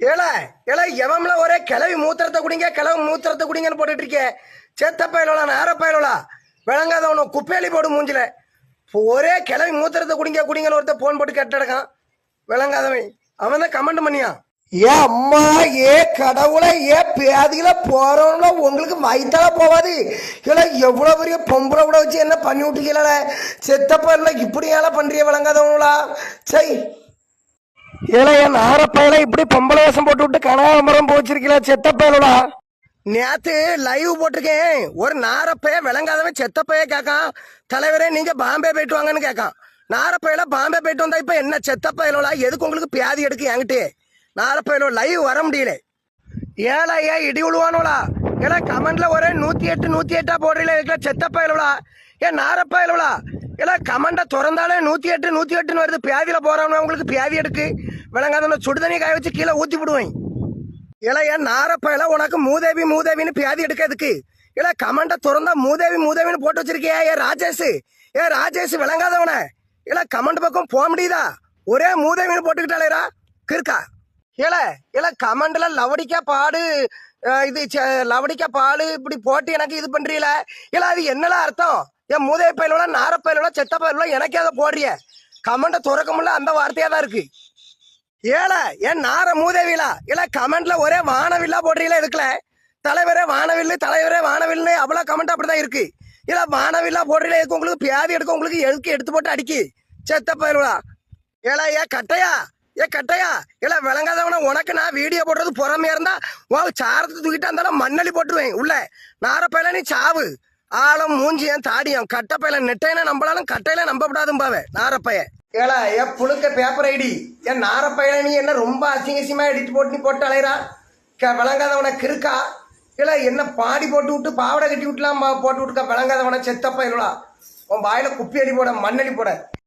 ஏல ஏல எவம்ல ஒரே கிளவி மூத்திரத்தை குடிங்க கிளவி மூத்திரத்தை குடிங்கன்னு போட்டுட்டு இருக்கே செத்த பயலோலா நேர பயலோலா விளங்காதவன குப்பேலி போடு மூஞ்சில. ஒரே கிளவி மூத்திரத்தை குடிங்க குடிங்கன்னு ஒருத்த போன் போட்டு கெட்டடக்கான் விளங்காதவன். அவன் தான் கமெண்ட் பண்ணியான் ஏ அம்மா ஏ கடவுளை ஏ பேதியில போறவங்கள உங்களுக்கு வயிற்றால போவாது. இல்லை எவ்வளோ பெரிய பொம்பளை கூட வச்சு என்ன பண்ணி விட்டுக்கல செத்தப்ப இப்படி ஏல பண்றிய விளங்காதவங்களா சரி ஏழைய நாரப்பயல இப்படி பொம்பளை வேஷம் போட்டு விட்டு கனகாமரம் போச்சிருக்கீங்களா செத்த நேத்து லைவ் போட்டிருக்கேன். ஒரு நாரப்பைய விளங்காதவன் செத்தப்பைய பைய கேட்கான் தலைவரே நீங்க பாம்பே போயிட்டு வாங்கன்னு கேட்கான் நாரப்பையில பாம்பே போயிட்டு வந்தா இப்ப என்ன செத்த எதுக்கு உங்களுக்கு பியாதி எடுக்கு என்கிட்டே? நாரப்பையிலோ லைவ் வர முடியல. ஏழையா இடி விழுவானோலா ஏன்னா கமெண்ட்ல ஒரே நூத்தி எட்டு நூத்தி எட்டா போடுறீங்களா இருக்கல ஏன் நாரப்பா இல்லவளா இல்லை ஏன்னா திறந்தாலே நூற்றி எட்டு நூற்றி எட்டுன்னு வருது. பியாதியில் போறவன உங்களுக்கு பியாதி எடுக்கு. விளங்காத சுடுதண்ணி காய வச்சு கீழே ஊற்றி விடுவேன். இல்லை ஏன் நாரப்பா இல்லை உனக்கு மூதேவி மூதேவின்னு பியாதி எடுக்கிறதுக்கு இல்லை கமெண்ட திறந்தா மூதேவி மூதேவின்னு போட்டு வச்சிருக்கியா? ஏ ராஜேஷ். ஏ ராஜேஷ் விளங்காதவன. இல்லை கமெண்ட் பக்கம் போக முடியுதா? ஒரே மூதேவின்னு போட்டுக்கிட்டாலேரா கிறுக்கா. ஏல இல்லை கமெண்ட்ல லவடிக்கா பாடு இது லவடிக்கா பாடு இப்படி போட்டு எனக்கு இது பண்ணுறீல இல்லை அது என்னலாம் அர்த்தம்? என் மூதைய பயிலோட நார பயிலோட செத்த பயிலோட எனக்கே அதை போடுறிய. கமெண்ட்டை துறக்க முடியல அந்த வார்த்தையாக தான் இருக்கு. ஏல ஏன் நார மூதேவிலா? இல்லை கமெண்ட்ல ஒரே வானவில்லா போடுறீங்களா இதுக்குல தலைவரே வானவில்லு தலைவரே வானவில்னு அவ்வளோ கமெண்ட் அப்படிதான் இருக்கு. இல்லை வானவில்லா போடுறீங்களா எதுக்கு? உங்களுக்கு பியாதி எடுக்க உங்களுக்கு எதுக்கு எடுத்து போட்டு அடிக்கி? செத்த பயிலோடா ஏலா ஏ கட்டையா? ஏ கட்டையா? இல்ல விளங்காதவன உனக்கு நான் வீடியோ போடுறது பொறாமையா இருந்தா உன் சாரத்தை தூக்கிட்டு இருந்தாலும் மண்ணலி போட்டுருவேன் உள்ள. நாரப்பையில நீ சாவு. ஆழம் மூஞ்சியம் தாடியம் கட்டப்பையில நெட்டையில நம்பளாலும் கட்டையில நம்பப்படாதும் பாவே நாரப்பைய. ஏலா என் புழுக்க பேப்பர் ஐடி. ஏன் நாரப்பையில நீ என்ன ரொம்ப அசிங்கசியமா எடிட் போட்டு நீ போட்டு அலையிறா? க- விளங்காதவன கிறுக்கா? இல்ல என்ன பாடி போட்டு விட்டு பாவடை கட்டி விட்டுலாம்? போட்டு விட்டுக்கா விளங்காதவன செத்தப்பா இல்லா உன் வாயில குப்பி அடி போட மண்ணடி போட.